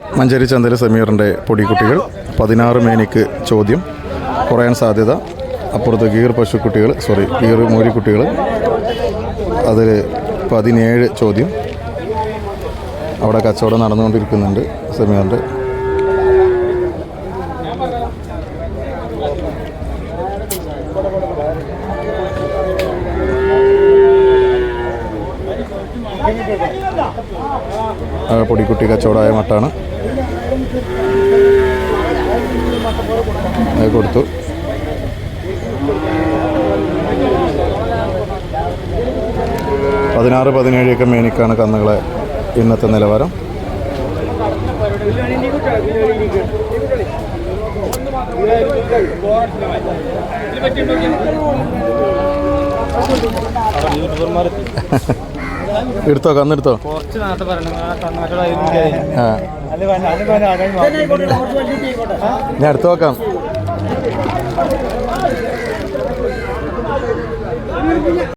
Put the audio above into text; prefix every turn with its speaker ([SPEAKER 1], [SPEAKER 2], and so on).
[SPEAKER 1] മഞ്ചേരി ചന്തല സമീറിന്റെ പൊടിക്കുട്ടികൾ പതിനാറ് മേനിക്ക് ചോദ്യം കുറയാൻ സാധ്യത അപ്പുറത്ത് ഗീർ പശുക്കുട്ടികൾ സോറി ഗീർ മോരിക്കുട്ടികൾ അതിൽ പതിനേഴ് ചോദ്യം. അവിടെ കച്ചവടം നടന്നുകൊണ്ടിരിക്കുന്നുണ്ട് സമീറിന്റെ പൊടിക്കുട്ടി കച്ചവടമായ മട്ടാണ്. കൊടുത്തു. പതിനാറ് പതിനേഴൊക്കെ മേനിക്കാണ് കന്നുകളെ ഇന്നത്തെ നിലവാരം. എടുത്തോ കന്നെടുത്തോ? ആ ഞാൻ എടുത്തു നോക്കാം